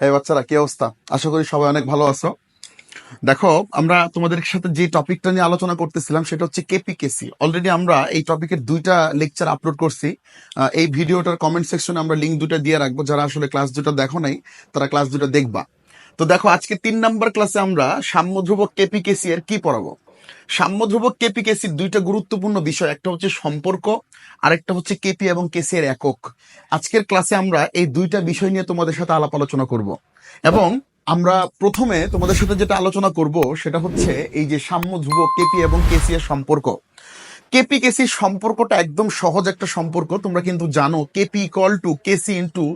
হ্যাঁ বাচ্চারা, কি অবস্থা? আশা করি সবাই অনেক ভালো আছো। দেখো, আমরা তোমাদের সাথে যে টপিকটা নিয়ে আলোচনা করতেছিলাম, সেটা হচ্ছে কেপিকেসি অলরেডি আমরা এই টপিকের দুইটা লেকচার আপলোড করছি। এই ভিডিওটার কমেন্ট সেকশনে আমরা লিঙ্ক দুটো দিয়ে রাখব। যারা আসলে ক্লাস দুটো দেখো নাই, তারা ক্লাস দুটো দেখবা। তো দেখো, আজকে তিন নাম্বার ক্লাসে আমরা সাম্যধ্রুবক কেপিকেসি এর কি পড়াবো? সাম্যধ্রুবক কেপিকেসির দুইটা গুরুত্বপূর্ণ বিষয়, একটা হচ্ছে সম্পর্ক, আরেকটা হচ্ছে কেপি এবং কেসি এর একক। আজকের ক্লাসে আমরা এই দুইটা বিষয় নিয়ে তোমাদের সাথে আলাপ আলোচনা করব। এবং আমরা প্রথমে তোমাদের সাথে যেটা আলোচনা করব, সেটা হচ্ছে এই যে সাম্য ধ্রুব কেপি এবং কেসি এর সম্পর্ক। কেপি কেসির সম্পর্কটা একদম সহজ একটা সম্পর্ক, তোমরা কিন্তু জানো KP equal to KC into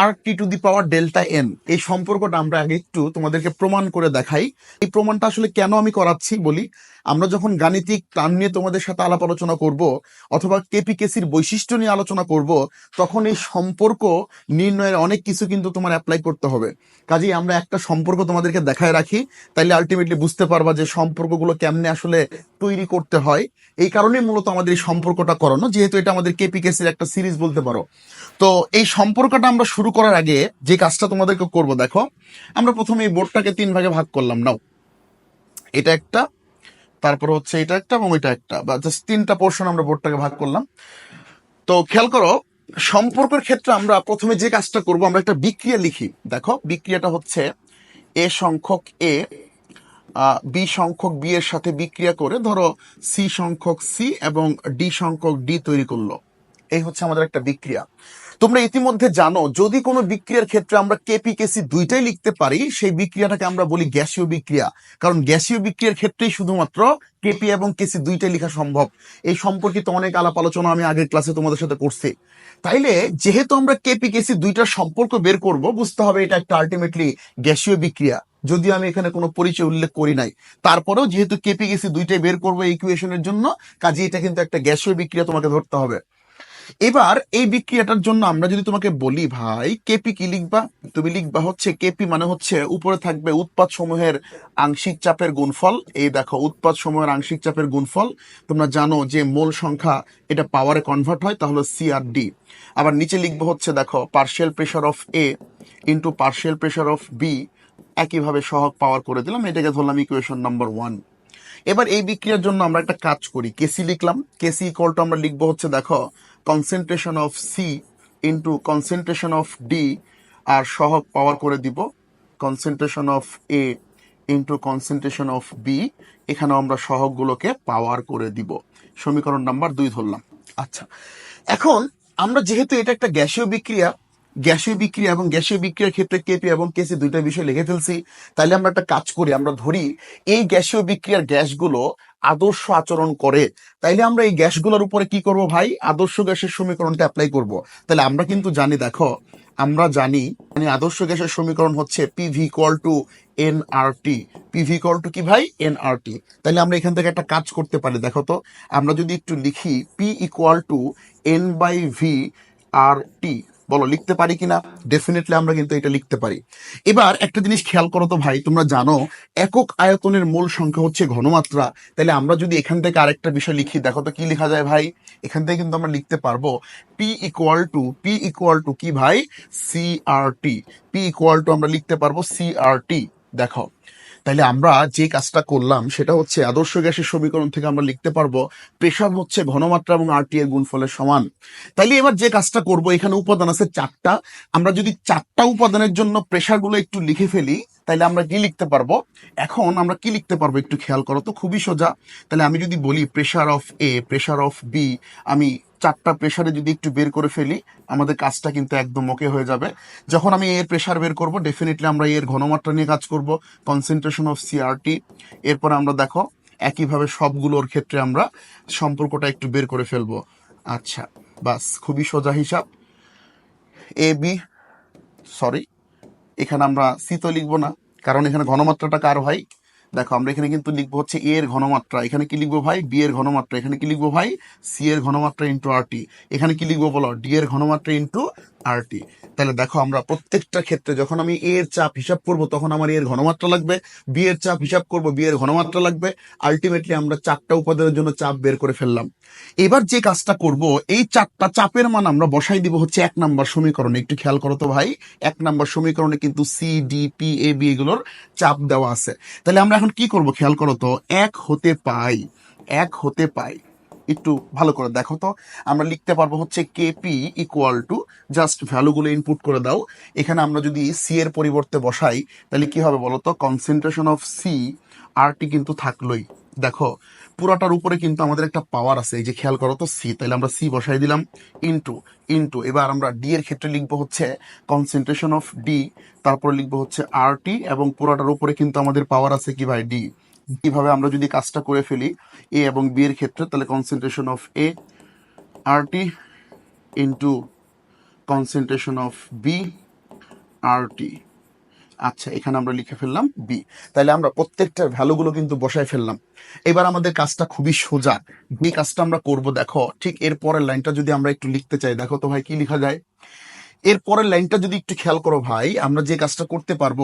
R T to the power delta N এই সম্পর্কটা আমরা আগে একটু তোমাদেরকে প্রমাণ করে দেখাই। এই প্রমাণটা আসলে কেন আমি করাচ্ছি বলি? আমরা যখন গাণিতিক টার্ম নিয়ে তোমাদের সাথে আলাপ আলোচনা করব, অথবা কেপি কেসির বৈশিষ্ট্য নিয়ে আলোচনা করব, তখন এই সম্পর্ক নির্ণয়ের অনেক কিছু কিন্তু তোমার অ্যাপ্লাই করতে হবে। কাজেই আমরা একটা সম্পর্ক তোমাদেরকে দেখায় রাখি, তাইলে আলটিমেটলি বুঝতে পারবা যে সম্পর্কগুলো কেমনে আসলে তৈরি করতে হয়। এই কারণেই মূলত আমাদের এই সম্পর্কটা করানো, যেহেতু এটা আমাদের কেপি কেসির একটা সিরিজ বলতে পারো। তো এই সম্পর্কটা আমরা শুরু করার আগে যে কাজটা তোমাদেরকে করব, দেখো। আমরা প্রথমে এই বোর্ডটাকে তিন ভাগে ভাগ করলাম, নাও। এটা একটা তারপর হচ্ছে এটা একটা এবং এটা একটা। বা জাস্ট তিনটা পোর্শন আমরা বোর্ডটাকে ভাগ করলাম। তো খেয়াল করো, সম্পর্কের ক্ষেত্রে আমরা প্রথমে যে কাজটা করব, আমরা একটা বিক্রিয়া লিখি। দেখো, বিক্রিয়াটা হচ্ছে এ সংখ্যক এ বি সংখ্যক বি এর সাথে বিক্রিয়া করে ধরো সি সংখ্যক সি এবং ডি সংখ্যক ডি তৈরি করল। এই হচ্ছে আমাদের একটা বিক্রিয়া। তোমরা ইতিমধ্যে জানো, যদি কোনো বিক্রিয়ার ক্ষেত্রে আমরা কেপি কেসি দুইটাই লিখতে পারি, সেই বিক্রিয়াটাকে আমরা বলি গ্যাসীয় বিক্রিয়া। কারণ গ্যাসীয় বিক্রিয়ার ক্ষেত্রেই শুধুমাত্র কেপি এবং কেসি দুইটাই লেখা সম্ভব। এই সম্পর্কিত অনেক আলাপ আলোচনা আমি আগের ক্লাসে তোমাদের সাথে করছি। তাইলে যেহেতু আমরা কেপি কেসি দুইটার সম্পর্ক বের করব, বুঝতে হবে এটা একটা আলটিমেটলি গ্যাসীয় বিক্রিয়া। যদি আমি এখানে কোনো পরিচয় উল্লেখ করি নাই, তারপরেও যেহেতু কেপি কেসি দুইটাই বের করব ইকুয়েশনের জন্য কাজে এটা কিন্তু একটা গ্যাসীয় বিক্রিয়া তোমাকে ধরতে হবে। এবার এই বিক্রিয়াটার জন্য আমরা যদি তোমাকে বলি ভাই, কেপি কি লিখবা? তুমি লিখবা হচ্ছে কেপি মানে হচ্ছে উপরে থাকবে উৎপাদ সমূহের আংশিক চাপের গুণফল। এই দেখো, উৎপাদ সমূহের আংশিক চাপের গুণফল। তোমরা জানো যে মোল সংখ্যা এটা পাওয়ারে কনভার্ট হয়, তাহলে সি আর ডি আবার নিচে লিখব হচ্ছে দেখো partial pressure of A into partial pressure of B একইভাবে সহগ পাওয়ার করে দিলাম, এটাকে ধরলাম ইকুয়েশন নাম্বার ওয়ান এবার এই বিক্রিয়ার জন্য আমরা একটা কাজ করি কেসি লিখলাম। কেসি ইকুয়াল টু আমরা লিখব হচ্ছে দেখো concentration of C into concentration of D আর সহগ পাওয়ার করে দিব concentration of A into concentration of B এখানেও আমরা সহগগুলোকে পাওয়ার করে দিব। সমীকরণ নাম্বার দুই ধরলাম। আচ্ছা এখন আমরা যেহেতু এটা একটা গ্যাসীয় বিক্রিয়া গ্যাসীয় বিক্রিয়া এবং গ্যাসীয় বিক্রিয়ার ক্ষেত্রে কেপি এবং কেসি দুইটা বিষয় লিখে ফেলছি। তাহলে আমরা একটা কাজ করি, আমরা ধরি এই গ্যাসীয় বিক্রিয়ার গ্যাসগুলো আদর্শ আচরণ করে। তাইলে আমরা এই গ্যাসগুলোর উপরে কি করব ভাই? আদর্শ গ্যাসের সমীকরণটা অ্যাপ্লাই করব। তাহলে আমরা কিন্তু জানি, দেখো, আমরা জানি মানে আদর্শ গ্যাসের সমীকরণ হচ্ছে PV equal to N R T PV equal to কি ভাই? এন আর টি তাহলে আমরা এখান থেকে একটা কাজ করতে পারি, দেখো তো। আমরা যদি একটু লিখি P equal to N by V R T বলো, লিখতে পারি কিনা? ডেফিনেটলি আমরা কিন্তু এটা লিখতে পারি। এবার একটা জিনিস খেয়াল করো তো ভাই, তোমরা জানো, একক আয়তনের মূল সংখ্যা হচ্ছে ঘনমাত্রা। তাহলে আমরা যদি এখান থেকে আরেকটা বিষয় লিখি, দেখো তো কি লেখা যায় ভাই? এখান থেকে কিন্তু আমরা লিখতে পারব P equal to P equal to কি ভাই? C R T P equal to আমরা লিখতে পারব সি আর টি দেখো তাহলে আমরা যে কাজটা করলাম, সেটা হচ্ছে আদর্শ গ্যাসের সমীকরণ থেকে আমরা লিখতে পারব প্রেশার হচ্ছে ঘনমাত্রা এবং আরটি এর গুণফলের সমান। তাইলে এবার যে কাজটা করব, এখানে উপাদান আছে চারটা। আমরা যদি চারটা উপাদানের জন্য প্রেশারগুলো একটু লিখে ফেলি তাহলে আমরা কি লিখতে পারব? এখন আমরা কি লিখতে পারব একটু খেয়াল করো তো, খুবই সোজা। তাহলে আমি যদি বলি pressure of A pressure of B আমি চারটা প্রেশারে যদি একটু বের করে ফেলি, আমাদের কাজটা কিন্তু একদম ওকে হয়ে যাবে। যখন আমি এর প্রেশার বের করব ডেফিনেটলি আমরা এর ঘনমাত্রা নিয়ে কাজ করব কনসেন্ট্রেশন অফ সিআরটি এরপর আমরা দেখো, একইভাবে সবগুলোর ক্ষেত্রে আমরা সম্পর্কটা একটু বের করে ফেলব। আচ্ছা বাস, খুবই সোজা হিসাব। এ বি সরি এখানে আমরা সি তো লিখব না, কারণ এখানে ঘনমাত্রাটা কার হয় দেখো, আমরা এখানে কিন্তু লিখব হচ্ছে এ এর ঘনমাত্রা। এখানে কি লিখব ভাই? বি এর ঘনমাত্রা। এখানে কি লিখব ভাই? সি এর ঘনমাত্রা ইন্টু আর টি এখানে কি লিখব বলো? ডি এর ঘনমাত্রা ইন্টু আর টি তাহলে দেখো, আমরা প্রত্যেকটা ক্ষেত্রে যখন আমি এ এর চাপ হিসাব করব, তখন আমার এর ঘনমাত্রা লাগবে। বি এর চাপ হিসাব করব বি এর ঘনমাত্রা লাগবে। আলটিমেটলি আমরা চারটা উপাদানের জন্য চাপ বের করে ফেললাম। এবার যে কাজটা করব, এই চারটা চাপের মান আমরা বসাই দিব হচ্ছে এক নাম্বার সমীকরণে। একটু খেয়াল করো তো ভাই, এক নাম্বার সমীকরণে কিন্তু C D P A B এগুলোর চাপ দেওয়া আছে। তাহলে আমরা এখন কি করব খেয়াল করো তো? এক হতে পাই, এক হতে পাই। একটু ভালো করে দেখো তো। আমরা লিখতে পারব হচ্ছে কেপি ইকুয়াল টু জাস্ট ভ্যালুগুলো ইনপুট করে দাও। এখানে আমরা যদি সি এর পরিবর্তে বসাই, তাহলে কি হবে বলো তো? কনসেন্ট্রেশন অফ সি আরটি কিন্তু থাকলোই। দেখো পুরাটার উপরে কিন্তু আমাদের একটা পাওয়ার আছে। এই যে খেয়াল করো তো সি তাহলে আমরা সি বসাই দিলাম ইনটু ইনটু এবার আমরা ডি এর ক্ষেত্রে লিখব হচ্ছে কনসেন্ট্রেশন অফ ডি তারপরে লিখব হচ্ছে আর টি এবং পুরাটার উপরে কিন্তু আমাদের পাওয়ার আছে কি ভাই? ডি কীভাবে আমরা যদি কাজটা করে ফেলি এ এবং বি এর ক্ষেত্রে, তাহলে concentration of A R T into concentration of B R T আচ্ছা এখানে আমরা লিখে ফেললাম বি তাহলে আমরা প্রত্যেকটার ভ্যালুগুলো কিন্তু বসায় ফেললাম। এবার আমাদের কাজটা খুবই সোজা। বি কাজটা আমরা করব, দেখো, ঠিক এর পরের লাইনটা যদি আমরা একটু লিখতে চাই, দেখো তো ভাই কি লেখা যায়? এর পরের লাইনটা যদি একটু খেয়াল করো ভাই, আমরা যে কাজটা করতে পারব,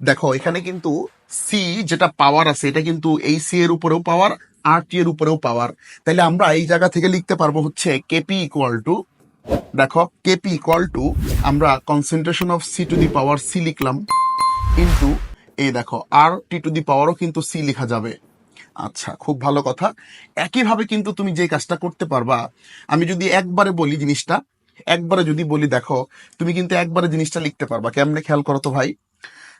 দেখো, এখানে কিন্তু সি যেটা পাওয়ার আছে, এটা কিন্তু এই সি এর উপরেও পাওয়ার আর টি এর উপরেও পাওয়ার তাহলে আমরা এই জায়গা থেকে লিখতে পারব হচ্ছে কেপি ইকুয়াল টু দেখো কেপি ইকুয়াল টু আমরা concentration of C to the power C লিখলাম। কিন্তু, এই দেখো আর টি টু দি পাওয়ারও কিন্তু সি লেখা যাবে। আচ্ছা খুব ভালো কথা। একইভাবে কিন্তু তুমি যে কাজটা করতে পারবা, আমি যদি একবারে বলি জিনিসটা, একবারে যদি বলি, দেখো, তুমি কিন্তু একবারে জিনিসটা লিখতে পারবা। কেমনে খেয়াল করো তো ভাই?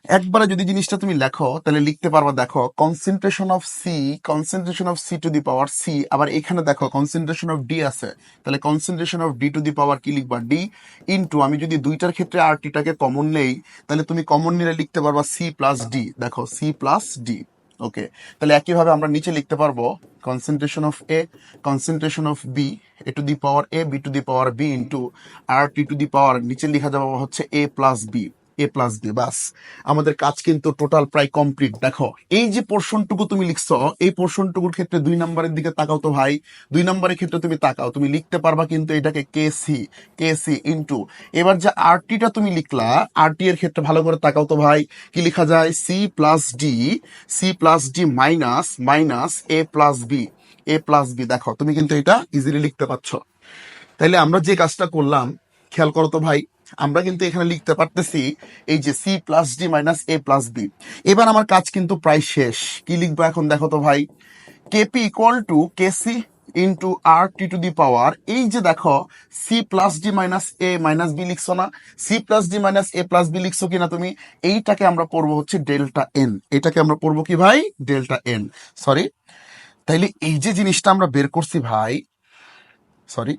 একবারে যদি জিনিসটা তুমি লেখো, তাহলে লিখতে পারবা, দেখো concentration of C concentration of C to the power C আবার এখানে দেখো কনসেন্ট্রেশন অফ ডি আছে। তাহলে concentration of D to the power কি লিখবা? ডি ইনটু আমি যদি দুইটার ক্ষেত্রে আর টিটাকে কমন নেই, তাহলে তুমি কমন নিলে লিখতে পারবা সি প্লাস ডি দেখো সি প্লাস ডি ওকে তাহলে একইভাবে আমরা নিচে লিখতে পারব concentration of A concentration of B A to the power A B to the power B into R T to the power নিচে লেখা যাবে হচ্ছে A plus B A plus B বাস। আমাদের কাজ কিন্তু টোটাল প্রায় কমপ্লিট দেখো, এই যে পোর্শনটুকু তুমি লিখছো, এই পোর্শনটুকুর ক্ষেত্রে দুই নম্বরের দিকে তাকাও তো ভাই। দুই নম্বরের ক্ষেত্রে তুমি তাকাও, তুমি লিখতে পারবা কিন্তু এটাকে K C K C into এবার যে আর টিটা তুমি লিখলা আর টি এর ক্ষেত্রে ভালো করে তাকাও তো ভাই। কি লেখা যায়? C plus D C plus D minus minus A plus B A plus B দেখো, তুমি কিন্তু এটা ইজিলি লিখতে পারছ। তাইলে আমরা যে কাজটা করলাম, খেয়াল করো তো ভাই আমরা কিন্তু এখানে লিখতে পারতেছি এই যে C plus D minus A plus B এবার আমার কাজ কিন্তু প্রায় শেষ। কি লিখব এখন দেখো তো ভাই? KP equal to KC into R T to the power এই যে দেখো C plus D minus A minus B লিখছো না? C plus D minus A plus B লিখছো কিনা তুমি? এইটাকে আমরা পড়ব হচ্ছে ডেল্টা এন এটাকে আমরা পড়ব কি ভাই? ডেল্টা এন সরি তাইলে এই যে জিনিসটা আমরা বের করছি ভাই সরি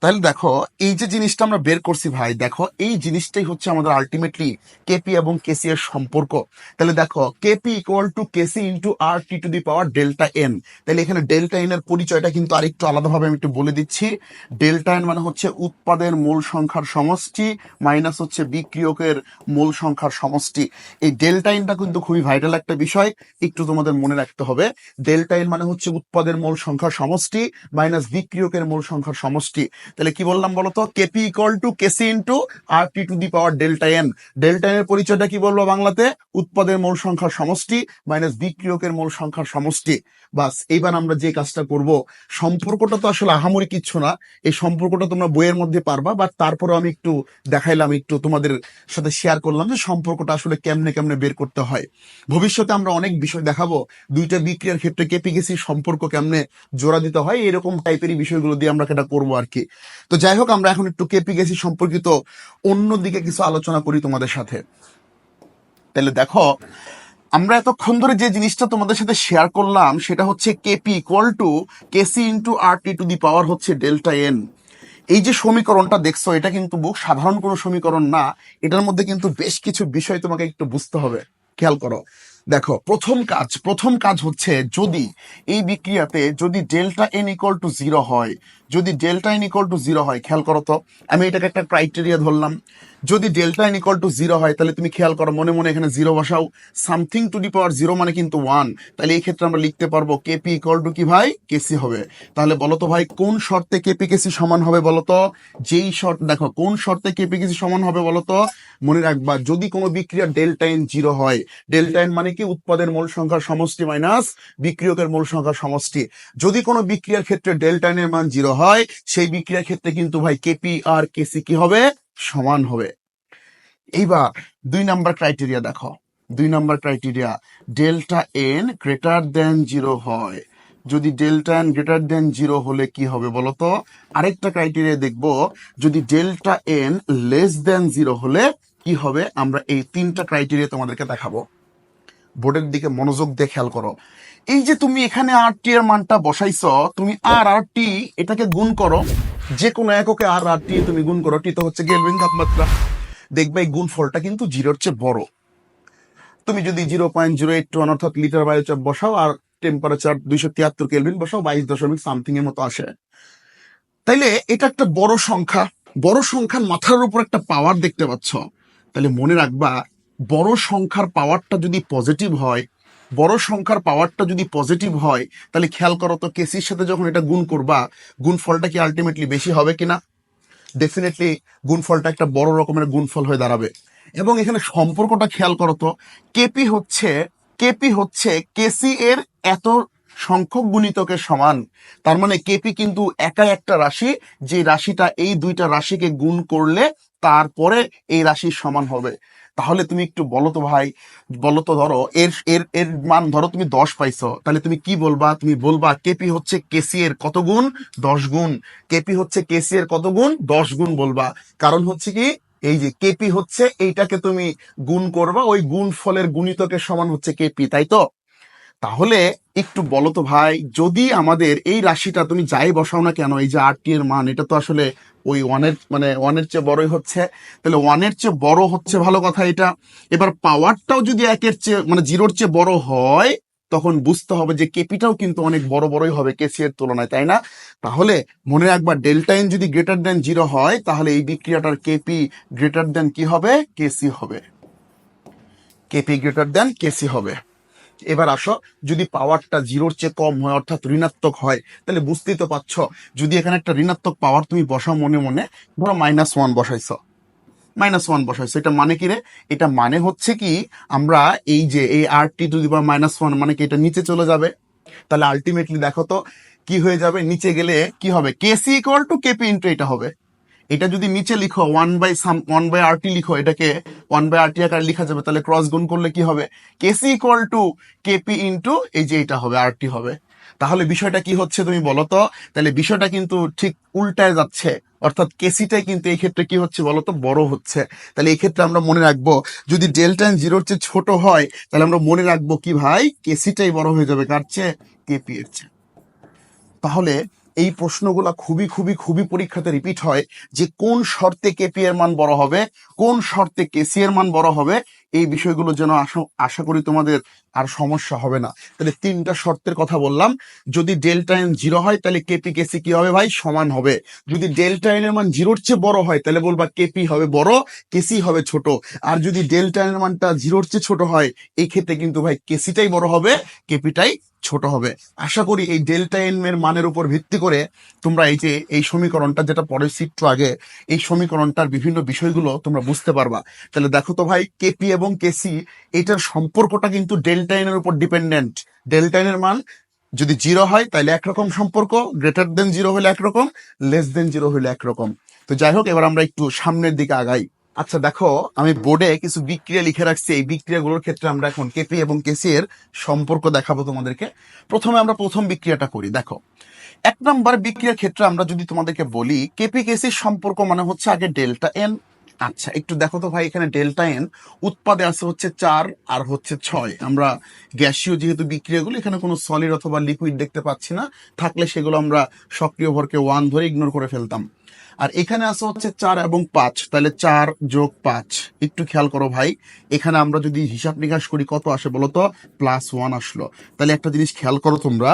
তাহলে দেখো, এই যে জিনিসটা আমরা বের করছি ভাই, দেখো, এই জিনিসটাই হচ্ছে আমাদের আলটিমেটলি কেপি এবং কেসি এর সম্পর্ক। তাহলে দেখো KP equal to KC into R T to the power delta N তাহলে এখানে ডেল্টা এন এর পরিচয়টা কিন্তু আরেকটু আলাদাভাবে আমি একটু বলে দিচ্ছি। ডেল্টা এন মানে হচ্ছে উৎপাদের মূল সংখ্যার সমষ্টি মাইনাস হচ্ছে বিক্রিয়কের মূল সংখ্যার সমষ্টি। এই ডেল্টা এনটা কিন্তু খুবই ভাইটাল একটা বিষয়, একটু তোমাদের মনে রাখতে হবে। ডেল্টা এন মানে হচ্ছে উৎপাদের মূল সংখ্যার সমষ্টি মাইনাস বিক্রিয়কের মূল সংখ্যার সমষ্টি। তাহলে কি বললাম বলতো? KP equal to KC into R T to the power delta N delta এর পরিচয়টা কি বলব বাংলাতে? উৎপাদের মূল সংখ্যার সমষ্টি মাইনাস বিক্রিয়কের মূল সংখ্যার সমষ্টি। বাস, এইবার আমরা যে কাজটা করব, সম্পর্কটা তো আসলে আহামরি কিচ্ছু না। এই সম্পর্কটা তোমরা বইয়ের মধ্যে পারবা বাট তারপরে আমি একটু দেখাইলাম, একটু তোমাদের সাথে শেয়ার করলাম যে সম্পর্কটা আসলে কেমনে কেমনে বের করতে হয়। ভবিষ্যতে আমরা অনেক বিষয় দেখাবো, দুইটা বিক্রিয়ার ক্ষেত্রে কেপিকেসি সম্পর্ক কেমনে জোড়া দিতে হয়, এরকম টাইপেরই বিষয়গুলো দিয়ে আমরা এটা করব আর কি। তো যাই হোক, আমরা এখন একটু কেপিকেসি সম্পর্কিত অন্য দিকে কিছু আলোচনা করি তোমাদের সাথে। তাহলে দেখো আমরা এতক্ষণ ধরে যে জিনিসটা তোমাদের সাথে শেয়ার করলাম, সেটা হচ্ছে KP equal to KC into R T to the power হচ্ছে ডেল্টা এন এই যে সমীকরণটা দেখছ, এটা কিন্তু বুক সাধারণ কোনো সমীকরণ না, এটার মধ্যে কিন্তু বেশ কিছু বিষয় তোমাকে একটু বুঝতে হবে। খেয়াল করো। দেখো, প্রথম কাজ প্রথম কাজ হচ্ছে যদি এই বিক্রিয়াতে যদি delta N equal to zero হয়, যদি delta N equal to zero হয়, খেয়াল করো তো, আমি এটাকে একটা ক্রাইটেরিয়া ধরলাম। যদি delta N equal to zero হয়, তাহলে তুমি খেয়াল করো, মনে মনে এখানে জিরো বসাও। Something to the power zero মানে কিন্তু ওয়ান তাহলে এই ক্ষেত্রে আমরা লিখতে পারব কেপি ইকুয়াল টু কি ভাই? কেসি হবে। তাহলে বলো তো ভাই, কোন শর্তে কেপি কেসি সমান হবে বলো তো? যেই শর্ত, দেখো, কোন শর্তে কেপি কেসি সমান হবে বলো তো? মনে রাখবা, যদি কোনো বিক্রিয়া ডেল্টা এন জিরো হয় ডেল্টা এন মানে কি? উৎপাদের মূল সংখ্যার সমষ্টি মাইনাস বিক্রিয়কের মূল সংখ্যার সমষ্টি। যদি কোনো বিক্রিয়ার ক্ষেত্রে ডেল্টা এন এর মান জিরো হয়, সেই বিক্রিয়ার ক্ষেত্রে কিন্তু ভাই কেপি আর কেসি কি হবে? সমান হবে। এইবার দুই নাম্বার ক্রাইটেরিয়া দেখো। দুই number criteria delta N greater than zero হয়। যদি delta N greater than zero হলে কি হবে বলতো? আরেকটা ক্রাইটেরিয়া দেখব, যদি delta N less than zero হলে কি হবে? আমরা এই তিনটা ক্রাইটেরিয়া তোমাদেরকে দেখাবো। বোর্ডের দিকে মনোযোগ দিয়ে খেয়াল করো। এই যে তুমি এখানে আর টি এর মানটা বসাইছ, তুমি আর আর টি এটাকে গুণ করো। যে কোনো এককে আর আর টি তুমি গুণ করো। টি তো হচ্ছে গেলভিন তাপমাত্রা। দেখবে এই গুণফলটা কিন্তু জিরোর চেয়ে বড়। তুমি যদি zero point zero eight one অর্থাৎ লিটার বায়ুচাপ বসাও আর টেম্পারেচার দুইশো তিয়াত্তর কেলভিন বসাও, বাইশ দশমিক সামথিং এর মতো আসে। তাইলে এটা একটা বড় সংখ্যা। বড় সংখ্যার মাথার উপর একটা পাওয়ার দেখতে পাচ্ছ। তাহলে মনে রাখবা, বড় সংখ্যার পাওয়ারটা যদি পজিটিভ হয় বড় সংখ্যার পাওয়ারটা যদি পজিটিভ হয়, তাহলে খেয়াল করো তো কেসির সাথে যখন এটা গুণ করবা, গুণফলটা কি আলটিমেটলি বেশি হবে কিনা? ডেফিনেটলি গুণফলটা একটা বড় রকমের গুণফল হয়ে দাঁড়াবে। এবং এখানে সম্পর্কটা খেয়াল করো তো কেপি হচ্ছে কেপি হচ্ছে কেসি এর এত সংখ্যক গুণিতকের সমান। তার মানে কেপি কিন্তু একা একটা রাশি, যে রাশিটা এই দুইটা রাশিকে গুণ করলে তারপরে এই রাশির সমান হবে। তাহলে তুমি একটু বলো তো ভাই, বলো তো ধরো, এর এর এর মান ধরো তুমি দশ পাইছো, তাহলে তুমি কি বলবা? তুমি বলবা কেপি হচ্ছে কেসি এর কত গুণ? দশ গুণ। কেপি হচ্ছে কেসি এর কত গুণ? দশ গুণ বলবা। কারণ হচ্ছে কি, এই যে কেপি হচ্ছে এইটাকে তুমি গুণ করবা, ওই গুণ ফলের গুণিতকের সমান হচ্ছে কেপি তাই তো? তাহলে একটু বলো তো ভাই, যদি আমাদের এই রাশিটা তুমি যাই বসাও না কেন, এই যে আর টি এর মান, এটা তো আসলে ওই ওয়ানের মানে ওয়ানের চেয়ে বড়ই হচ্ছে। তাহলে ওয়ানের চেয়ে বড় হচ্ছে, ভালো কথা এটা। এবার পাওয়ারটাও যদি একের চেয়ে মানে জিরোর চেয়ে বড় হয়, তখন বুঝতে হবে যে কেপিটাও কিন্তু অনেক বড় বড়ই হবে কেসি এর তুলনায়, তাই না? তাহলে মনে রাখবা ডেল্টা এন যদি গ্রেটার দেন জিরো হয়, তাহলে এই বিক্রিয়াটার কেপি গ্রেটার দেন কি হবে? কেসি হবে। কেপি গ্রেটার দেন কেসি হবে। এবার আসো, যদি পাওয়ারটা জিরোর চেয়ে কম হয়, অর্থাৎ ঋণাত্মক হয়, তাহলে বুঝতেই তো পারছ, যদি এখানে একটা ঋণাত্মক পাওয়ার তুমি বসাও মনে মনে, ধরো মাইনাস ওয়ান বসাইছ। মাইনাস ওয়ান বসাইছো, এটা মানে কি রে? এটা মানে হচ্ছে কি, আমরা এই যে এই R T to the power minus one মানে কি এটা নিচে চলে যাবে? তাহলে আলটিমেটলি দেখো তো, কি হয়ে যাবে? নিচে গেলে কি হবে? KC equal to KP into এটা হবে। এটা যদি নিচে লিখো one by some one by R T লিখো, এটাকে ওয়ান বাই আর টি আকারে লিখা যাবে, তাহলে ক্রস গুণ করলে কি হবে? KC equal to KP into এই যে এটা হবে আর টি হবে। তাহলে বিষয়টা কি হচ্ছে তুমি বলো তো? তাহলে বিষয়টা কিন্তু ঠিক উল্টায় যাচ্ছে। অর্থাৎ কেসিটাই কিন্তু এই ক্ষেত্রে কি হচ্ছে বলো তো? বড় হচ্ছে। তাহলে এই ক্ষেত্রে আমরা মনে রাখব, যদি ডেল্টা জিরোর চেয়ে ছোট হয়, তাহলে আমরা মনে রাখব কি ভাই? কেসিটাই বড় হয়ে যাবে, কার চেয়ে? কেপি এর চেয়ে। তাহলে এই প্রশ্নগুলো খুবই খুবই খুবই পরীক্ষাতে রিপিট হয় যে কোন শর্তে কেপি এর মান বড় হবে, কোন শর্তে কেসি এর মান বড় হবে এই বিষয়গুলো যেন আশা- করি তোমাদের আর সমস্যা হবে না। তাহলে তিনটা শর্তের কথা বললাম। যদি ডেল্টা এন জিরো হয়, তাহলে কেপি কেসি কি হবে ভাই? সমান হবে। যদি ডেল্টা এন এর মান জিরোর চেয়ে বড় হয়, তাহলে বলবা কেপি হবে বড় কেসি হবে ছোট। আর যদি ডেল্টা এন এর মানটা জিরোর চেয়ে ছোট হয়, এই ক্ষেত্রে কিন্তু ভাই কেসিটাই বড় হবে কেপিটাই ছোট হবে। আশা করি এই ডেল্টা এন এর মানের উপর ভিত্তি করে তোমরা এই যে, এই সমীকরণটা, যেটা পরের একটু আগে, এই সমীকরণটার বিভিন্ন বিষয়গুলো তোমরা বুঝতে পারবা। তাহলে দেখো তো ভাই কেপি এবং কেসি এটার সম্পর্কটা কিন্তু ডেল্টা এন এর উপর ডিপেন্ডেন্ট ডেল্টা এন এর মান যদি জিরো হয়, তাহলে একরকম সম্পর্ক গ্রেটার দেন জিরো হলে একরকম লেস দেন জিরো হলে একরকম। তো যাই হোক, এবার আমরা একটু সামনের দিকে আগাই। আচ্ছা দেখো, আমি বোর্ডে কিছু বিক্রিয়া লিখে রাখছি। এই বিক্রিয়াগুলোর ক্ষেত্রে আমরা এখন কেপি এবং কেসি এর সম্পর্ক দেখাবো তোমাদেরকে। প্রথমে আমরা প্রথম বিক্রিয়াটা করি, দেখো। এক নম্বর বিক্রিয়ার ক্ষেত্রে আমরা যদি তোমাদেরকে বলি কেপি কেসির সম্পর্ক মানে হচ্ছে আগে ডেল্টা এন আচ্ছা একটু দেখো তো ভাই, এখানে ডেল্টা এন উৎপাদে আছে হচ্ছে চার আর হচ্ছে ছয়। আমরা গ্যাসীয় যেহেতু বিক্রিয়াগুলো, এখানে কোনো সলিড অথবা লিকুইড দেখতে পাচ্ছি না। থাকলে সেগুলো আমরা সক্রিয় ভরকে ওয়ান ধরে ইগনোর করে ফেলতাম। আর এখানে আছে হচ্ছে চার এবং পাঁচ। তাহলে চার যোগ পাঁচ। একটু খেয়াল করো ভাই, এখানে আমরা যদি হিসাব নিকাশ করি কত আসে বলো তো? প্লাস ওয়ান আসলো। তাহলে একটা জিনিস খেয়াল করো তোমরা,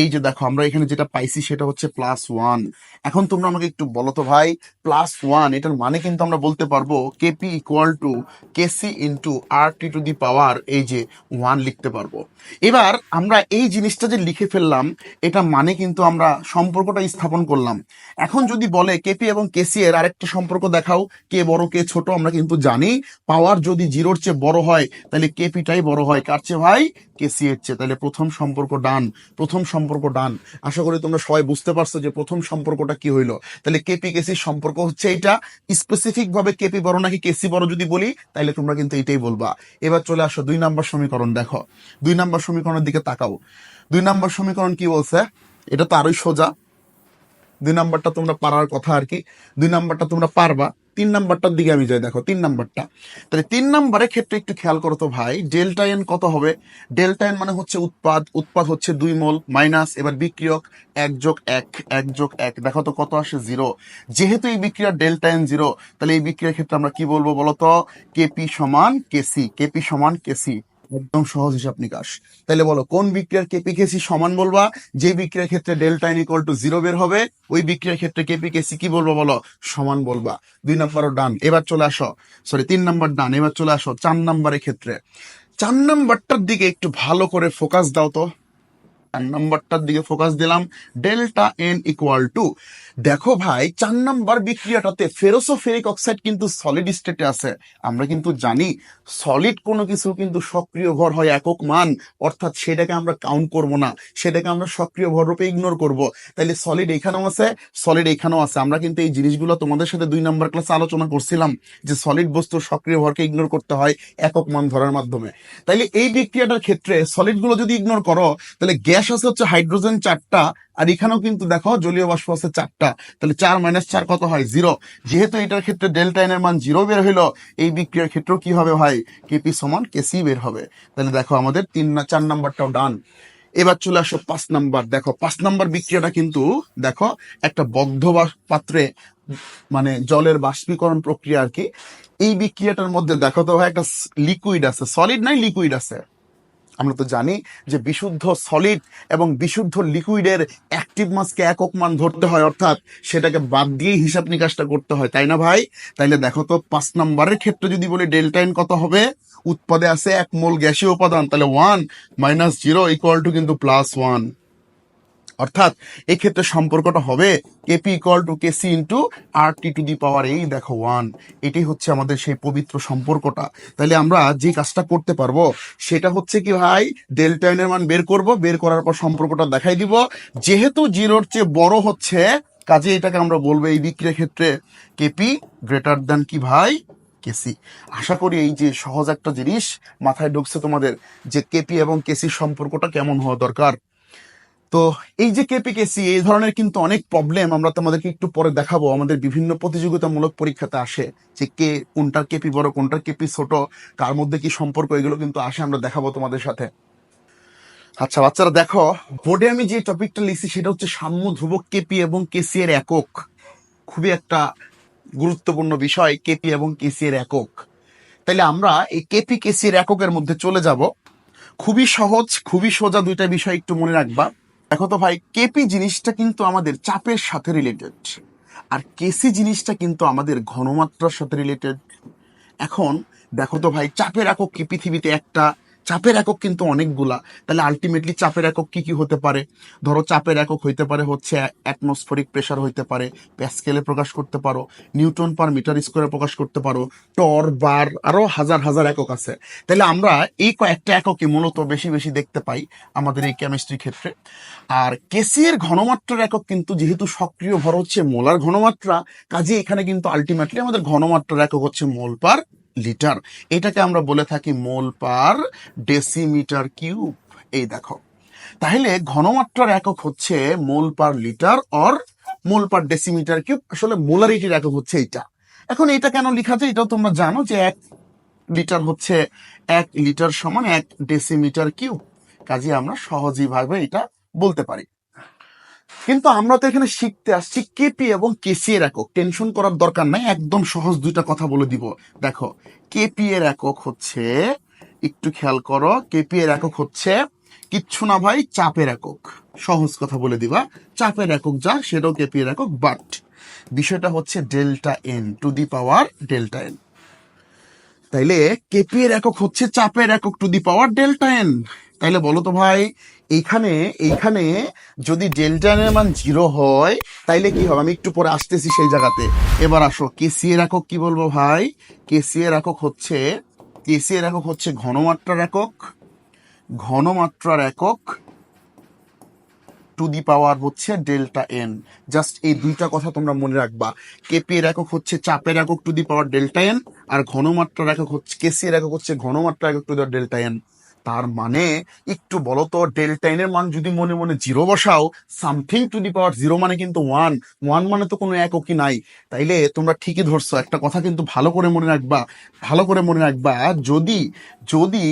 এই যে দেখো আমরা এখানে যেটা পাইছি সেটা হচ্ছে প্লাস ওয়ান। এখন তোমরা আমাকে একটু বলো তো ভাই, প্লাস ওয়ান, এটার মানে কিন্তু আমরা বলতে পারব KP equal to KC into R T to the power এই যে ওয়ান লিখতে পারব। এবার আমরা এই জিনিসটা যে লিখে ফেললাম, এটা মানে কিন্তু আমরা সম্পর্কটা স্থাপন করলাম। এখন যদি বলে কেপি এবং কেসি এর আরেকটা সম্পর্ক দেখাও। কে বড় কে ছোট, আমরা কিন্তু জানি। পাওয়ার যদি জিরোর চেয়ে বড় হয়, তাহলে কেপিটাই বড় হয়। কার চেয়ে ভাই? কেসি এর চেয়ে। তাহলে প্রথম সম্পর্ক ডান। প্রথম সম্পর্ক ডান। আশা করি তোমরা সবাই বুঝতে পারছ যে প্রথম সম্পর্কটা কি হইল। তাহলে কেপি কেসির সম্পর্ক হচ্ছে এটা স্পেসিফিক ভাবে কেপি বড় নাকি কেসি বড় যদি বলি, তাহলে তোমরা কিন্তু এটাই বলবা। এবার চলে আসো দুই নাম্বার সমীকরণ, দেখো। দুই নাম্বার সমীকরণের দিকে তাকাও। দুই নাম্বার সমীকরণ কি বলছে? এটা তো আরোই সোজা। দুই নাম্বারটা তোমরা পারার কথা আর কি দুই নাম্বারটা তোমরা পারবা। তিন নাম্বারটার দিকে আমি যাই, দেখো, তিন নাম্বারটা। তাহলে তিন নাম্বারের ক্ষেত্রে একটু খেয়াল করো তো ভাই ডেল্টা এন কত হবে? ডেল্টা এন মানে হচ্ছে উৎপাদ উৎপাদ হচ্ছে দুই মোল মাইনাস এবার বিক্রিয়ক, এক যোগ এক এক যোগ এক। দেখো তো কত আসে জিরো যেহেতু এই বিক্রিয়ার ডেল্টা এন জিরো তাহলে এই বিক্রিয়ার ক্ষেত্রে আমরা কি বলব বলতো কেপি সমান কেসি কেপি সমান কেসি একদম সহজ হিসাব নিকাশ। তাহলে বলো, কোন বিক্রিয়ার কেপি কেসি সমান বলবা? যে বিক্রিয়ার ক্ষেত্রে delta N equal to zero বের হবে, ওই বিক্রিয়ার ক্ষেত্রে কেপি কেসি কি বলব বলো? সমান বলবা। দুই নম্বরও ডান। এবার চলে আসো। সরি তিন নম্বর ডান। এবার চলে আসো চার নম্বরের ক্ষেত্রে। চার নম্বরটার দিকে একটু ভালো করে ফোকাস দাও তো। চার নাম্বারটার দিকে ফোকাস দিলাম ডেল্টা এন ইকুয়াল টু দেখো ভাই, চার নাম্বার বিক্রিয়াটাতে ফেরোসোফেরিক অক্সাইড কিন্তু সলিড স্টেটে আছে। আমরা কিন্তু জানি সলিড কোনো কিছু কিন্তু সক্রিয় ভর হয় একক মান, অর্থাৎ সেটাকে আমরা কাউন্ট করব না। সেটাকে আমরা সক্রিয় ভর রূপে ইগনোর করব। তাইলে সলিড এখানেও আছে সলিড এখানেও আছে। আমরা কিন্তু এই জিনিসগুলো তোমাদের সাথে দুই নাম্বার ক্লাসে আলোচনা করছিলাম, যে সলিড বস্তু সক্রিয় ভরকে ইগনোর করতে হয় একক মান ধরার মাধ্যমে। তাইলে এই বিক্রিয়াটার ক্ষেত্রে সলিডগুলো যদি ইগনোর করো তাহলে গ্যাস আছে হচ্ছে হাইড্রোজেন চারটা, আর এখানেও কিন্তু দেখো জলীয় বাষ্প আছে চারটা। তাহলে চার মাইনাস চার কত হয়? জিরো যেহেতু এটার ক্ষেত্রে ডেল্টা এন এর মান জিরো বের হইল, এই বিক্রিয়ার ক্ষেত্রেও কি হবে ভাই? কেপি সমান কেসি বের হবে। তাহলে দেখো আমাদের তিন না, চার নাম্বারটাও ডান এবার চলে আসো পাঁচ নাম্বার দেখো পাঁচ নাম্বার বিক্রিয়াটা কিন্তু দেখো একটা বদ্ধ পাত্রে মানে জলের বাষ্পীকরণ প্রক্রিয়া আর কি। এই বিক্রিয়াটার মধ্যে দেখো তো ভাই একটা লিকুইড আছে। সলিড নাই লিকুইড আছে? আমরা তো জানি যে বিশুদ্ধ সলিড এবং বিশুদ্ধ লিকুইডের অ্যাক্টিভ মাসকে একক মান ধরতে হয়, অর্থাৎ সেটাকে বাদ দিয়ে হিসাব নিকাশটা করতে হয়, তাই না ভাই? তাইলে দেখো তো, পাঁচ নম্বরের ক্ষেত্রে যদি বলি ডেল্টা এন কত হবে? উৎপাদে আছে এক মোল গ্যাসীয় উপাদান, তাহলে one minus zero equal to কিন্তু প্লাস ওয়ান অর্থাৎ এই ক্ষেত্রে সম্পর্কটা হবে KP equal to KC into R T to the power এই দেখো ওয়ান এটাই হচ্ছে আমাদের সেই পবিত্র সম্পর্কটা। তাহলে আমরা যে কাজটা করতে পারব, সেটা হচ্ছে কি ভাই ডেল্টা এর মান বের করব, বের করার পর সম্পর্কটা দেখাই দিব। যেহেতু জিরোর চেয়ে বড় হচ্ছে, কাজে এটাকে আমরা বলব এই বিক্রিয়ার ক্ষেত্রে কেপি গ্রেটার দ্যান কি ভাই? কেসি আশা করি এই যে সহজ একটা জিনিস মাথায় ঢুকছে তোমাদের যে কেপি এবং কেসির সম্পর্কটা কেমন হওয়া দরকার। তো এই যে কেপিকেসি এই ধরনের কিন্তু অনেক প্রবলেম আমরা তোমাদেরকে একটু পরে দেখাবো। আমাদের বিভিন্ন প্রতিযোগিতামূলক পরীক্ষাতে আসে যে কে কোনটার কেপি বড় কোনটার কেপি ছোট, কার মধ্যে কি সম্পর্ক, এগুলো কিন্তু আসে, আমরা দেখাবো তোমাদের সাথে। আচ্ছা বাচ্চারা দেখো, বোর্ডে আমি যে টপিকটা লিখছি সেটা হচ্ছে সাম্য ধ্রুবক কেপি এবং কেসি এর একক। খুবই একটা গুরুত্বপূর্ণ বিষয় কেপি এবং কেসি এর একক। তাইলে আমরা এই কেপি কেসি এর এককের মধ্যে চলে যাব। খুবই সহজ, খুবই সোজা দুইটা বিষয় একটু মনে রাখবা। দেখো তো ভাই, কেপি জিনিসটা কিন্তু আমাদের চাপের সাথে রিলেটেড আর কেসি জিনিসটা কিন্তু আমাদের ঘনমাত্রার সাথে রিলেটেড এখন, দেখো তো ভাই, চাপের একক কি পৃথিবীতে একটা চাপের একক কিন্তু অনেকগুলা। তাহলে আলটিমেটলি চাপের একক কি কি হতে পারে? ধরো চাপের একক হইতে পারে হচ্ছে অ্যাটমসফেরিক প্রেশার হইতে পারে প্যাসকেলে প্রকাশ করতে পারো, নিউটন পার মিটার স্কোয়ারে প্রকাশ করতে পারো টর বার আরও হাজার হাজার একক আছে। তাহলে আমরা এই কয়েকটা এককে মূলত বেশি বেশি দেখতে পাই আমাদের এই কেমিস্ট্রি ক্ষেত্রে। আর কেসি এর ঘনমাত্রার একক কিন্তু যেহেতু সক্রিয় ভর হচ্ছে মোলার ঘনমাত্রা কাজে এখানে কিন্তু আলটিমেটলি আমাদের ঘনমাত্রার একক হচ্ছে মোল পার লিটার। এটাকে আমরা বলে থাকি মোল পার ডেসিমিটার কিউব। এই দেখো। তাহলে ঘনমাত্রার একক হচ্ছে mole per litre or mole per decimetre cube. আসলে মোলারিটির একক হচ্ছে এইটা। এখন এটা কেন লিখা যায়? এটাও তোমরা জানো যে এক লিটার হচ্ছে এক লিটার সমান এক ডেসিমিটার কিউব। কাজে আমরা সহজেই ভাবে এটা বলতে পারি। কিন্তু আমরা তো এখানে শিখতে আসছি কেপি এবং কেসি এর একক। টেনশন করার দরকার নাই, একদম সহজ দুইটা কথা বলে দিব। দেখো কেপি এর একক হচ্ছে, একটু খেয়াল করো কেপি এর একক হচ্ছে, কিচ্ছু না ভাই, চাপের একক। সহজ কথা বলে দিবা। চাপের একক যা, সেটাও কেপি এর একক বাট বিষয়টা হচ্ছে delta N to the power delta N তাইলে কেপি এর একক হচ্ছে চাপের একক to the power delta N তাইলে বলো তো ভাই, এইখানে এইখানে যদি ডেল্টা এর মান জিরো হয়, তাইলে কি হবে? আমি একটু পরে আসতেছি সেই জায়গাতে। এবার আসো কেসি এর একক কি বলব ভাই? কেসি এর একক হচ্ছে কেসি এর একক হচ্ছে ঘনমাত্রার একক। ঘনমাত্রার একক টু দি পাওয়ার হচ্ছে ডেল্টা এন জাস্ট এই দুইটা কথা তোমরা মনে রাখবা। কেপি এর একক হচ্ছে চাপের একক to the power delta N আর ঘনমাত্রার একক হচ্ছে কেসি এর একক হচ্ছে ঘনমাত্রার একক টু দি ডেল্টা এন তার মানে একটু বলো তো ডেল্টা এর মান যদি মনে মনে জিরো বসাও something to the power zero মানে কিন্তু ওয়ান ওয়ান মানে তো কোনো এককই নাই। তাইলে তোমরা ঠিকই ধরছো, একটা কথা কিন্তু ভালো করে মনে রাখবা। ভালো করে মনে রাখবা, যদি যদি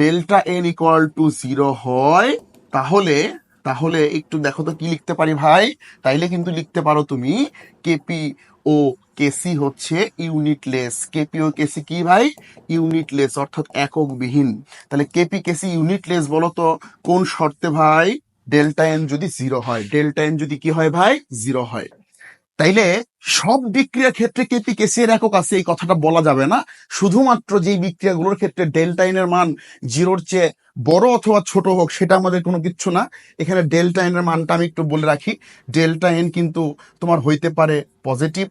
delta N equal to zero হয়, তাহলে তাহলে একটু দেখো তো কি লিখতে পারি ভাই? তাইলে কিন্তু লিখতে পারো তুমি কেপি ও কেসি হচ্ছে ইউনিটলেস। কেপি ও কেসি কি ভাই? ইউনিটলেস, অর্থাৎ এককবিহীন। তাহলে কেপি কেসি ইউনিটলেস বলো তো কোন শর্তে ভাই? ডেল্টা এন যদি জিরো হয়। ডেল্টা এন যদি কি হয় ভাই? জিরো হয়। তাইলে সব বিক্রিয়ার ক্ষেত্রে কেপি কেসি এর একক আছে? এই কথাটা বলা যাবে না। শুধুমাত্র যে বিক্রিয়াগুলোর ক্ষেত্রে ডেল্টা এন এর মান জিরোর চেয়ে বড় অথবা ছোট হোক, সেটা আমাদের কোনো কিচ্ছু না। এখানে ডেল্টাইনের মানটা আমি একটু বলে রাখি। ডেল্টা এন কিন্তু তোমার হইতে পারে পজিটিভ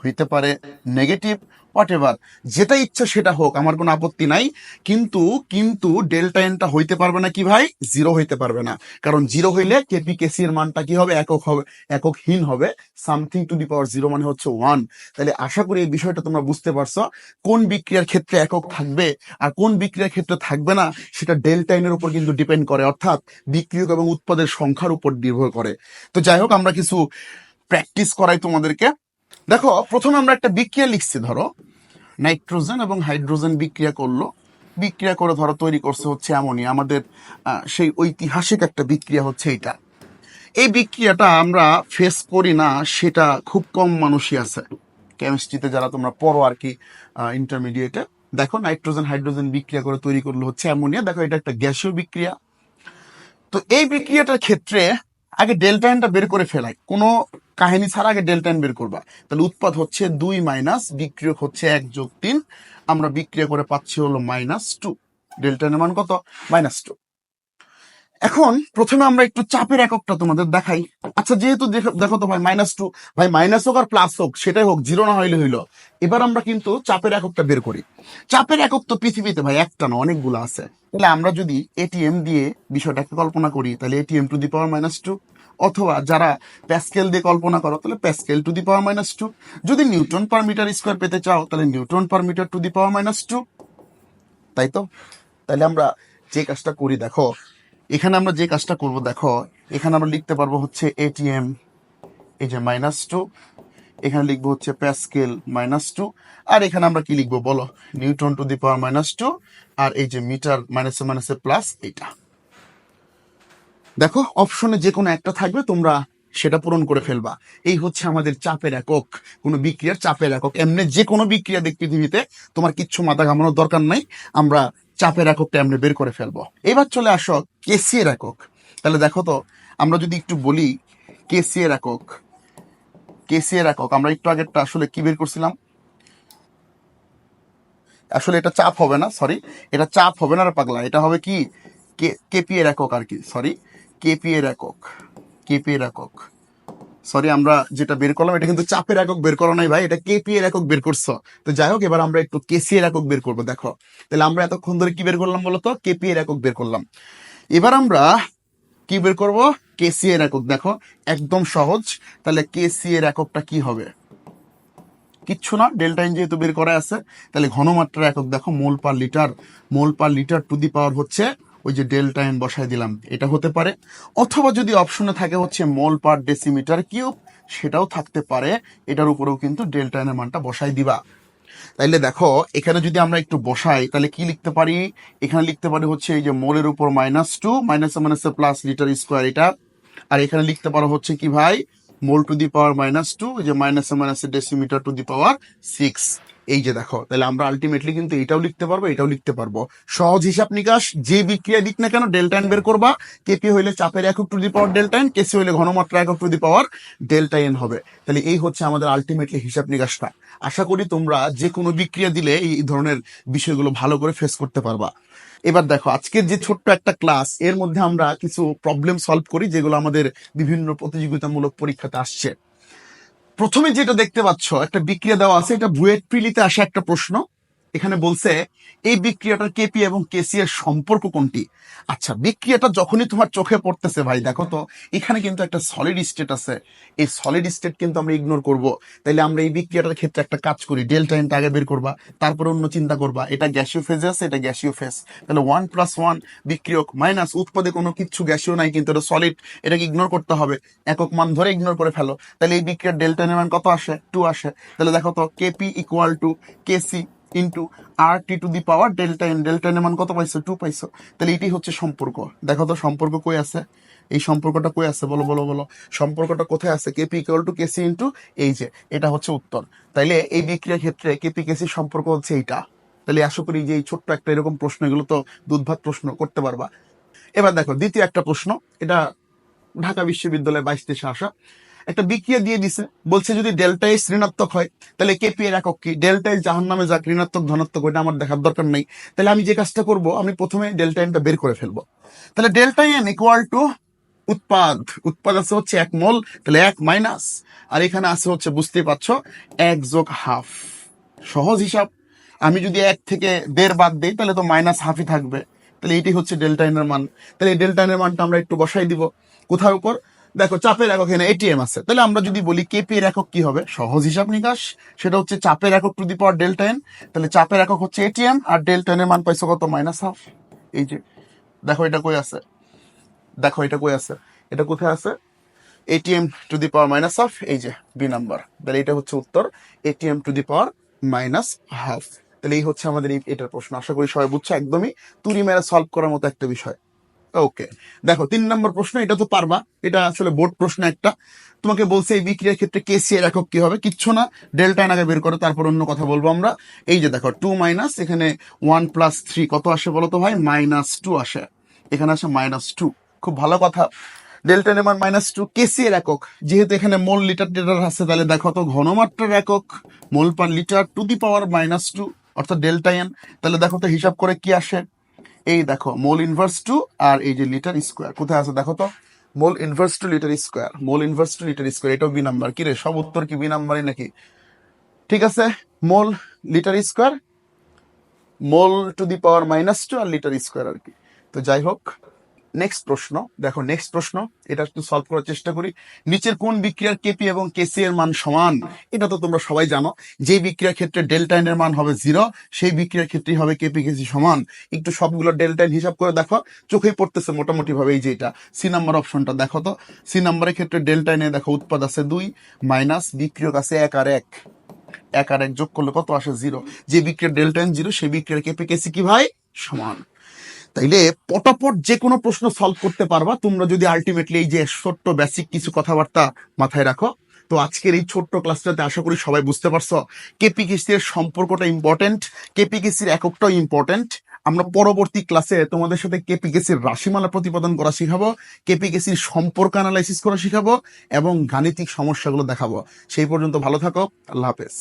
হইতে পারে নেগেটিভ হোয়াট এভার যেটা ইচ্ছা সেটা হোক, আমার কোনো আপত্তি নাই। কিন্তু কিন্তু ডেল্টা এনটা হইতে পারবে না কি ভাই? জিরো হইতে পারবে না। কারণ জিরো হইলে কেপি কেসি এর মানটা কি হবে? একক হবে, এককহীন হবে। Something to the power zero মানে হচ্ছে ওয়ান তাহলে আশা করি এই বিষয়টা তোমরা বুঝতে পারছ। কোন বিক্রিয়ার ক্ষেত্রে একক থাকবে আর কোন বিক্রিয়ার ক্ষেত্রে থাকবে না, সেটা ডেল্টা এন এর উপর কিন্তু ডিপেন্ড করে। অর্থাৎ বিক্রিয়ক এবং উৎপাদের সংখ্যার উপর নির্ভর করে। তো যাই হোক, আমরা কিছু প্র্যাকটিস করাই তোমাদেরকে। দেখো, প্রথমে আমরা একটা বিক্রিয়া লিখছি, ধরো। নাইট্রোজেন এবং হাইড্রোজেন বিক্রিয়া করল। বিক্রিয়া করে ধরো, তৈরি করছে হচ্ছে অ্যামোনিয়া। আমাদের সেই ঐতিহাসিক একটা বিক্রিয়া হচ্ছে এটা এই বিক্রিয়াটা আমরা ফেস করি না, সেটা খুব কম মানুষই আছে। কেমিস্ট্রিতে যারা তোমরা পড়ো আর কি ইন্টারমিডিয়েটে দেখো, নাইট্রোজেন, হাইড্রোজেন বিক্রিয়া করে তৈরি করল হচ্ছে অ্যামোনিয়া। দেখো, এটা একটা গ্যাসীয় বিক্রিয়া। তো এই বিক্রিয়াটার ক্ষেত্রে আগে ডেল্টা এনটা বের করে ফেলাই। কোনো কাহিনী ছাড়া আগে ডেল্টা বের করবা। তাহলে উৎপাদ হচ্ছে দুই মাইনাস বিক্রিয়ক হচ্ছে এক যোগ তিন। আমরা বিক্রিয়া করে পাচ্ছি হলো মাইনাস টু ডেল্টা এর মান কত? মাইনাস টু এখন প্রথমে আমরা একটু চাপের এককটা তোমাদের দেখাই। আচ্ছা যেহেতু দেখো তো ভাই মাইনাস টু ভাই মাইনাস হোক আর প্লাস হোক, সেটাই হোক জিরো না হইলে হইল। এবার আমরা কিন্তু চাপের এককটা বের করি। চাপের একক তো পৃথিবীতে ভাই একটা না, অনেকগুলো আছে। তাহলে আমরা যদি এটিএম দিয়ে বিষয়টাকে কল্পনা করি, তাহলে atm to the power minus two অথবা যারা প্যাসকেল দিয়ে কল্পনা করো, তাহলে pascal to the power minus two. যদি নিউটন পার মিটার স্কোয়ার পেতে চাও, তাহলে newton per metre to the power minus two. তাই তো? তাহলে আমরা যে কাজটা করি, দেখো, এখানে আমরা যে কাজটা করব, দেখো, এখানে আমরা লিখতে পারব হচ্ছে এটিএম এই যে মাইনাস টু। এখানে লিখব হচ্ছে প্যাসকেল মাইনাস টু। আর এখানে আমরা কি লিখব, বলো, newton to the power minus two, আর এই যে মিটার মাইনাসে মাইনাসে প্লাস এইটা। দেখো অপশনে যে কোনো একটা থাকবে, তোমরা সেটা পূরণ করে ফেলবা। এই হচ্ছে আমাদের চাপের একক। কোনো বিক্রিয়ার চাপের একক। এমনি যে কোনো বিক্রিয়া দেখ পৃথিবীতে, তোমার কিচ্ছু মাথা ঘামানোর দরকার নাই, আমরা চাপের এককটা এমনি বের করে ফেলব। এবার চলে আসো কেসি এর একক। তাহলে দেখো তো, আমরা যদি একটু বলি কেসি এর একক। কেসি এর একক, আমরা একটু আগেরটা আসলে কি বের করছিলাম? আসলে এটা চাপ হবে না সরি এটা চাপ হবে না পাগলা। এটা হবে কি? কেপি একক আর কি সরি কেপি এর একক কেপি এর একক। সরি আমরা যেটা বের করলাম, এটা কিন্তু চাপের একক বের করা নাই ভাই, এটা কেপি এর একক বের করছ। তো যাই হোক, এবার আমরা একটু কেসি এর একক বের করব, দেখো। তাহলে আমরা এতক্ষণ ধরে কি বের করলাম বলতো? কেপি এর একক বের করলাম। এবার আমরা কি বের করব? কেসি এর একক, দেখো। একদম সহজ। তাহলে কেসি এর এককটা কি হবে? কিচ্ছু না, ডেল্টা এন যেহেতু বের করা আছে, তাহলে ঘনমাত্রার একক, দেখো, mole per litre, mole per litre to the power হচ্ছে ওই যে ডেল্টা এন বসায় দিলাম, এটা হতে পারে। অথবা যদি অপশনে থাকে হচ্ছে মোল পার ডেসিমিটার কিউব সেটাও থাকতে পারে। এটার উপরেও কিন্তু ডেল্টা এন এর মানটা বসাই দিবা। তাইলে দেখো, এখানে যদি আমরা একটু বসাই, তাহলে কি লিখতে পারি? এখানে লিখতে পারি হচ্ছে এই যে মোলের উপর minus two minus minus plus litre square এটা। আর এখানে লিখতে পারো হচ্ছে কি ভাই? Mole to the power minus two যে minus minus decimetre to the power six এই যে দেখো, তাহলে আমরা আলটিমেটলি কিন্তু এটাও লিখতে পারব, এটাও লিখতে পারব। সহজ হিসাব নিকাশ, যে বিক্রিয়া দিক না কেন ডেল্টা এন বের করবা। কেপি হইলে চাপের একক to the power delta n KC হইলে ঘনমাত্রা একক to the power delta n হবে। তাহলে এই হচ্ছে আমাদের আলটিমেটলি হিসাব নিকাশটা। আশা করি তোমরা যে কোনো বিক্রিয়া দিলে এই ধরনের বিষয়গুলো ভালো করে ফেস করতে পারবা। এবার দেখো, আজকের যে ছোট্ট একটা ক্লাস এর মধ্যে আমরা কিছু প্রবলেম সলভ করি, যেগুলো আমাদের বিভিন্ন প্রতিযোগিতামূলক পরীক্ষাতে আসছে। প্রথমে যেটা দেখতে পাচ্ছ একটা বিক্রিয়া দেওয়া আছে এটা বুয়েট প্রিলিতে আসা একটা প্রশ্ন। এখানে বলছে, এই বিক্রিয়াটার কেপি এবং কেসি এর সম্পর্ক কোনটি? আচ্ছা বিক্রিয়াটা যখনই তোমার চোখে পড়তেছে ভাই, দেখো তো, এখানে কিন্তু একটা সলিড স্টেট আছে। এই সলিড স্টেট কিন্তু আমরা ইগনোর করব। তাইলে আমরা এই বিক্রিয়াটার ক্ষেত্রে একটা কাজ করি ডেল্টা এনটা আগে বের করবা, তারপরে অন্য চিন্তা করবা, এটা গ্যাসীয় ফেজে আছে, এটা গ্যাসীয় ফেজ তাহলে ওয়ান প্লাস ওয়ান বিক্রিয়ক মাইনাস উৎপাদে কোনো কিছু গ্যাসীয় নাই, কিন্তু এটা সলিড এটাকে ইগনোর করতে হবে। একক মান ধরে ইগনোর করে ফেলো। তাহলে এই বিক্রিয়ার ডেল্টা মান কত আসে? টু আসে। তাহলে দেখো তো KP equal to KC into R T to the power delta n delta n মান কত পাইছো? টু পাইছো। তাহলে এটাই হচ্ছে সম্পর্ক। দেখো তো, সম্পর্ক কই আছে? এই সম্পর্কটা কই আছে? বলো বলো বলো। সম্পর্কটা কোথায় আছে? KP equal to KC into এই যে এটা হচ্ছে উত্তর। তাইলে এই বিক্রিয়ার ক্ষেত্রে কেপি কেসির সম্পর্ক হচ্ছে এইটা। তাহলে আশা করি যে এই ছোট্ট একটা এরকম প্রশ্ন, এগুলো তো দুধভাত প্রশ্ন, করতে পারবা। এবার দেখো, দ্বিতীয় একটা প্রশ্ন। এটা ঢাকা বিশ্ববিদ্যালয়ে বাইশ দেশে আসা। একটা বিক্রিয়া দিয়ে দিছে, বলছে যদি ডেল্টা এস ঋণাত্মক হয়, তাহলে কেপি এর একক কি? ডেল্টা এস জাহান নামে যাক, ঋণাত্মক, ধনাত্মক, ওইটা আমার দেখার দরকার নেই। তাহলে আমি যে কাজটা করব, আমি প্রথমে ডেল্টা এনটা বের করে ফেলব। তাহলে ডেল্টা এন ইকুয়াল টু উৎপাদ উৎপাদ আছে হচ্ছে এক মোল, তাহলে এক মাইনাস আর এখানে আছে হচ্ছে বুঝতেই পারছ, এক যোগ হাফ সহজ হিসাব। আমি যদি এক থেকে দেড় বাদ দিই, তাহলে তো মাইনাস হাফই থাকবে। তাহলে এটি হচ্ছে ডেল্টা এনের মান। তাহলে এই ডেল্টা এনের মানটা আমরা একটু বসাই দিব। কোথার উপর? দেখো, চাপের একক এখানে এটিএম আছে। তাহলে আমরা যদি বলি কেপি এর একক কি হবে? সহজ হিসাব নিকাশ। সেটা হচ্ছে চাপের একক to the power delta n তাহলে চাপের একক হচ্ছে এটিএম আর ডেল্টা এনের মান পাইছো কত? মাইনাস হাফ এই যে, দেখো এটা কই আছে? দেখো এটা কই আছে? এটা কোথায় আছে? Atm to the power minus half এই যে বি নাম্বার তাহলে এটা হচ্ছে উত্তর atm to the power minus half তাহলে এই হচ্ছে আমাদের এই- এটার প্রশ্ন। আশা করি সবাই বুঝছে। একদমই তুরি মেরে সলভ করার মতো একটা বিষয়। ওকে দেখো, তিন নম্বর প্রশ্ন, এটা তো পারবা। এটা আসলে বোর্ড প্রশ্ন একটা। তোমাকে বলছে, এই বিক্রিয়ার ক্ষেত্রে কেসি এর একক কি হবে? কিচ্ছু না। ডেল্টা আগে বের করো, তারপর অন্য কথা বলব আমরা। এই যে দেখো টু মাইনাস এখানে ওয়ান প্লাস থ্রি কত আসে বলো তো ভাই? মাইনাস টু আসে। এখানে আসে মাইনাস টু খুব ভালো কথা। ডেল্টা মান মাইনাস টু কেসি এর একক। যেহেতু এখানে মোল লিটার টেটার আছে, তাহলে দেখো তো, ঘনমাত্রার একক। Mole per litre to the power minus two অর্থাৎ ডেল্টা এন তাহলে দেখো তো, হিসাব করে কি আসে? এই দেখো, মোল ইনভার্স টু আর এই যে লিটার স্কোয়ার কোথায় আছে দেখো তো? Mole inverse to litre square mole inverse to litre square এটাও বি নাম্বার কি রে, সব উত্তর কি বি নাম্বারই নাকি? ঠিক আছে, mole litre square mole to the power minus two R litre square আর কি। তো যাই হোক নেক্সট প্রশ্ন, দেখো নেক্সট প্রশ্ন, এটা একটু সলভ করার চেষ্টা করি। নিচের কোন বিক্রিয়ার কেপি এবং কেসি এর মান সমান? এটা তো তোমরা সবাই জানো। যে বিক্রিয়ার ক্ষেত্রে ডেল্টা এর মান হবে জিরো সেই বিক্রিয়ার ক্ষেত্রেই হবে কেপি কেসি সমান। একটু সবগুলো ডেল্টা হিসাব করে দেখো। চোখেই পড়তেছে মোটামুটি ভাবে এই যে এটা। সি নাম্বার অপশনটা দেখো তো। সি নাম্বারের ক্ষেত্রে ডেল্টা এনে দেখো উৎপাদ আছে দুই মাইনাস বিক্রিয়ক আছে এক আর এক। এক আর এক যোগ করলে কত আসে জিরো যে বিক্রিয়ার ডেল্টা এন জিরো সেই বিক্রিয়ার কেপি কেসি কি ভাই? সমান। তাইলে পটাপট যে কোনো প্রশ্ন সলভ করতে পারবা। তোমরা যদি আলটিমেটলি এই যে ছোট্ট বেসিক কিছু কথাবার্তা মাথায় রাখো, তো আজকের এই ছোট্ট ক্লাসটাতে আশা করি সবাই বুঝতে পারছ কেপি কেসির সম্পর্কটা ইম্পর্টেন্ট কেপি কেসির এককটাও ইম্পর্টেন্ট আমরা পরবর্তী ক্লাসে তোমাদের সাথে কেপি কেসির রাশিমালা প্রতিপাদন করা শিখাবো কেপি কেসির সম্পর্ক অ্যানালাইসিস করা শিখাবো এবং গাণিতিক সমস্যাগুলো দেখাবো। সেই পর্যন্ত ভালো থাকো, আল্লাহ হাফেজ।